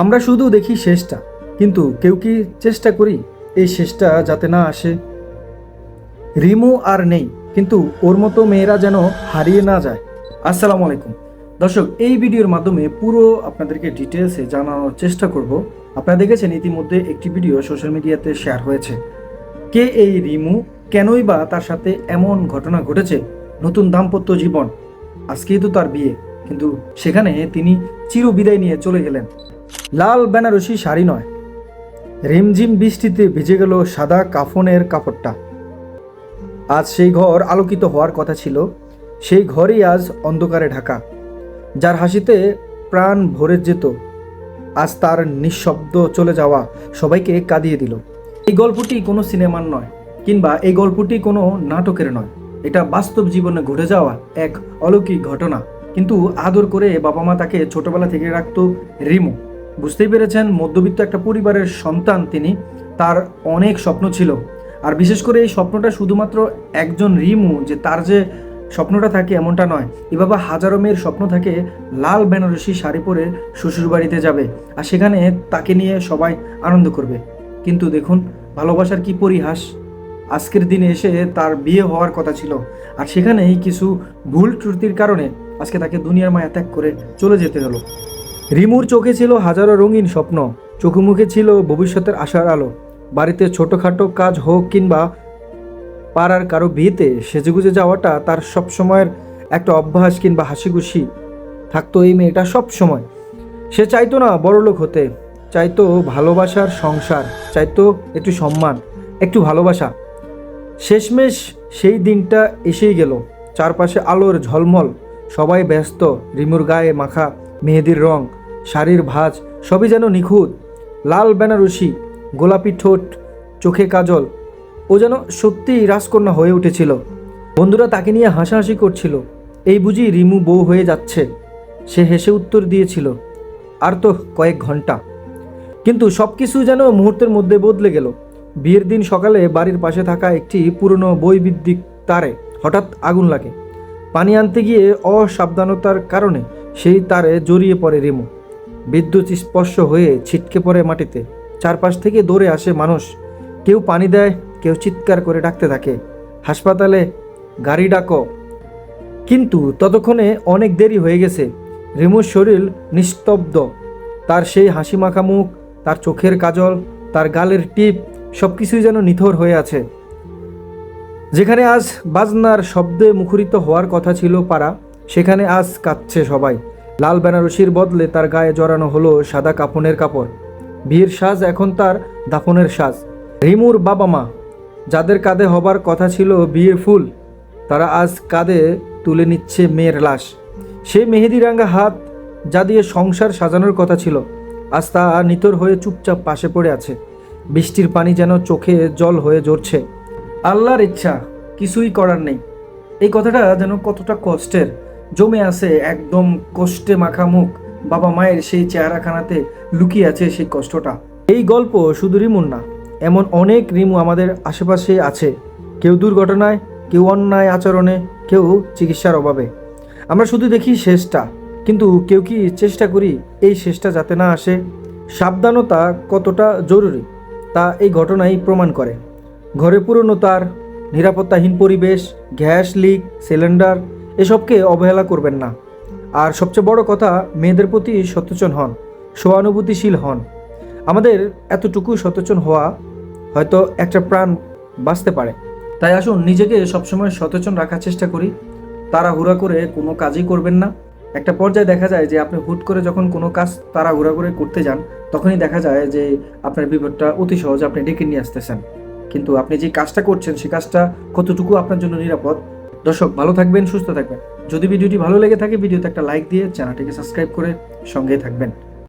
আমরা শুধু দেখি শেষটা, কিন্তু কেউ কি চেষ্টা করি এই শেষটা যাতে না আসে? রিমু আর নেই, কিন্তু ওর মতো মেয়েরা যেন হারিয়ে না যায়। আসসালামু আলাইকুম। দর্শক, এই ভিডিওর মাধ্যমে পুরো আপনাদেরকে ডিটেলসে জানানোর চেষ্টা করব। আপনারা দেখেছেন ইতিমধ্যে একটি ভিডিও সোশ্যাল মিডিয়াতে শেয়ার হয়েছে। কে এই রিমু? কেনই বা তার সাথে এমন ঘটনা ঘটেছে? নতুন দাম্পত্য জীবন? আজকেই তো তার বিয়ে, কিন্তু সেখানে তিনি চির বিদায় নিয়ে চলে গেলেন। লাল বেনারসি শাড়ি নয়। রিমঝিম বৃষ্টিতে ভিজে গেল সাদা কাফনের কাপড়টা। আজ সেই ঘর আলোকিত হওয়ার কথা ছিল। সেই ঘরই আজ অন্ধকারে ঢাকা। যার হাসিতে প্রাণ ভরে যেত। আজ তার নিঃশব্দ চলে যাওয়া সবাইকে কাঁদিয়ে দিল। এই গল্পটি কোনো সিনেমার নয়, কিংবা এই গল্পটি কোনো নাটকের নয়। এটা বাস্তব জীবনে ঘটে যাওয়া এক অলৌকিক ঘটনা। কিন্তু আদর করে বাবা মা তাকে ছোটবেলা থেকে রাখত রিমু। বুঝতেই পেরেছেন, মধ্যবিত্ত একটা পরিবারের সন্তান তিনি, তার অনেক স্বপ্ন ছিল। আর বিশেষ করে এই স্বপ্নটা শুধুমাত্র একজন রিমু, যে তার যে স্বপ্নটা থাকে এমনটা নয়, এভাবে হাজারো মেয়ের স্বপ্ন থাকে লাল বেনারসি শাড়ি পরে শ্বশুরবাড়িতে যাবে আর সেখানে তাকে নিয়ে সবাই আনন্দ করবে। কিন্তু দেখুন, ভালোবাসার কি পরিহাস? আজকের দিনে এসে তার বিয়ে হওয়ার কথা ছিল আর সেখানেই কিছু ভুল ত্রুটির কারণে আজকে তাকে দুনিয়ার মায়া ত্যাগ করে চলে যেতে হলো। রিমুর চোখে ছিল হাজারো রঙিন স্বপ্ন চোখে মুখে ছিল ভবিষ্যতের আশার আলো। বাড়িতে ছোটোখাটো কাজ হোক কিংবা পাড়ার কারও বিয়েতে সেজেগুজে যাওয়াটা তার সব সময়ের একটা অভ্যাস কিংবা হাসিখুশি। থাকতো এই মেয়েটা সব সময় সে চাইতো না বড়লোক হতে, চাইতো ভালোবাসার সংসার, চাইতো একটু সম্মান, একটু ভালোবাসা। শেষমেশ সেই দিনটা এসেই গেল। চারপাশে আলোর ঝলমল, সবাই ব্যস্ত, রিমুর গায়ে মাখা মেহেদির রং। শাড়ির ভাঁজ সবই যেন নিখুঁত। লাল বেনারসি, গোলাপি ঠোঁট, চোখে কাজল, ও যেন সত্যিই রাজকন্যা হয়ে উঠেছিল। বন্ধুরা তাকে নিয়ে হাসাহাসি করছিল। এই বুঝি রিমু বউ হয়ে যাচ্ছে। সে হেসে উত্তর দিয়েছিল, আর তো কয়েক ঘণ্টা। কিন্তু সব কিছু যেন মুহূর্তের মধ্যে বদলে গেল। বিয়ের দিন সকালে বাড়ির পাশে থাকা একটি পুরনো বৈবিদ্যিক তারে হঠাৎ আগুন লাগে। পানি আনতে গিয়ে অসাবধানতার কারণে সেই তারে জড়িয়ে পড়ে রিমু। বিদ্যুৎ স্পর্শ হয়ে ছিটকে পড়ে মাটিতে। চারপাশ থেকে দৌড়ে আসে মানুষ। কেউ পানি দেয়, কেউ চিৎকার করে ডাকতে থাকে। হাসপাতালে গাড়ি ডাকো। কিন্তু ততক্ষণে অনেক দেরি হয়ে গেছে। রিমুর শরীর নিস্তব্ধ। তার সেই হাসি মাখা মুখ তার চোখের কাজল, তার গালের টিপ সব কিছুই যেন নিথর হয়ে আছে। যেখানে আজ বাজনার শব্দে মুখরিত হওয়ার কথা ছিল পাড়া, সেখানে আজ কাঁদছে সবাই। লাল বেনারসির বদলে তার গায়ে জড়ানো হলো সাদা কাফনের কাপড়। বিয়ের সাজ এখন তার দাফনের সাজ। রিমুর বাবা মা, যাদের কাঁধে হবার কথা ছিল বিয়ের ফুল, তারা আজ কাঁধে তুলে নিচ্ছে মেয়ের লাশ। সেই মেহেদি রাঙ্গা হাত যা দিয়ে সংসার সাজানোর কথা ছিল, আজ তা নিতর হয়ে চুপচাপ পাশে পড়ে আছে। বৃষ্টির পানি যেন চোখে জল হয়ে ঝরছে। আল্লাহর ইচ্ছা, কিছুই করার নেই। এই কথাটা যেন কতটা কষ্টের। জমে আছে একদম কষ্টে মাখা মুখ। বাবা মায়ের সেই চেহারাখানাতে লুকিয়ে আছে সেই কষ্টটা। এই গল্প শুধু রিমুর না, এমন অনেক রিমু আমাদের আশেপাশে আছে। কেউ দুর্ঘটনায়, কেউ অন্যায় আচরণে, কেউ চিকিৎসার অভাবে। আমরা শুধু দেখি শেষটা, কিন্তু কেউ কি চেষ্টা করি এই শেষটা যাতে না আসে? সাবধানতা কতটা জরুরি, তা এই ঘটনাই প্রমাণ করে। ঘরে পুরনো তার, নিরাপত্তাহীন পরিবেশ, গ্যাস লিক, সিলিন্ডার এসবকে অবহেলা করবেন না। আর সবচেয়ে বড় কথা, মেয়েদের প্রতি সচেতন হন, সহানুভূতিশীল হন। আমাদের এতটুকু সচেতন হওয়া হয়তো একটা প্রাণ বাঁচতে পারে। তাই আসুন নিজেকে সবসময় সচেতন রাখার চেষ্টা করি। তাড়াহুড়া করে কোনো কাজই করবেন না। একটা পর্যায়ে দেখা যায় যে আপনি হুট করে যখন কোনো কাজ তাড়াহুড়া করে করতে যান, তখনই দেখা যায় যে আপনার বিপদটা অতি সহজে আপনি ডেকে নিয়ে আসতেছেন। কিন্তু আপনি যে কাজটা করছেন সেই কাজটা কতটুকু আপনার জন্য নিরাপদ দর্শক, ভালো থাকবেন, সুস্থ থাকবেন। যদি ভিডিওটি ভালো লেগে থাকে, ভিডিওতে একটা লাইক দিয়ে চ্যানেলটিকে সাবস্ক্রাইব করে সঙ্গেই থাকবেন।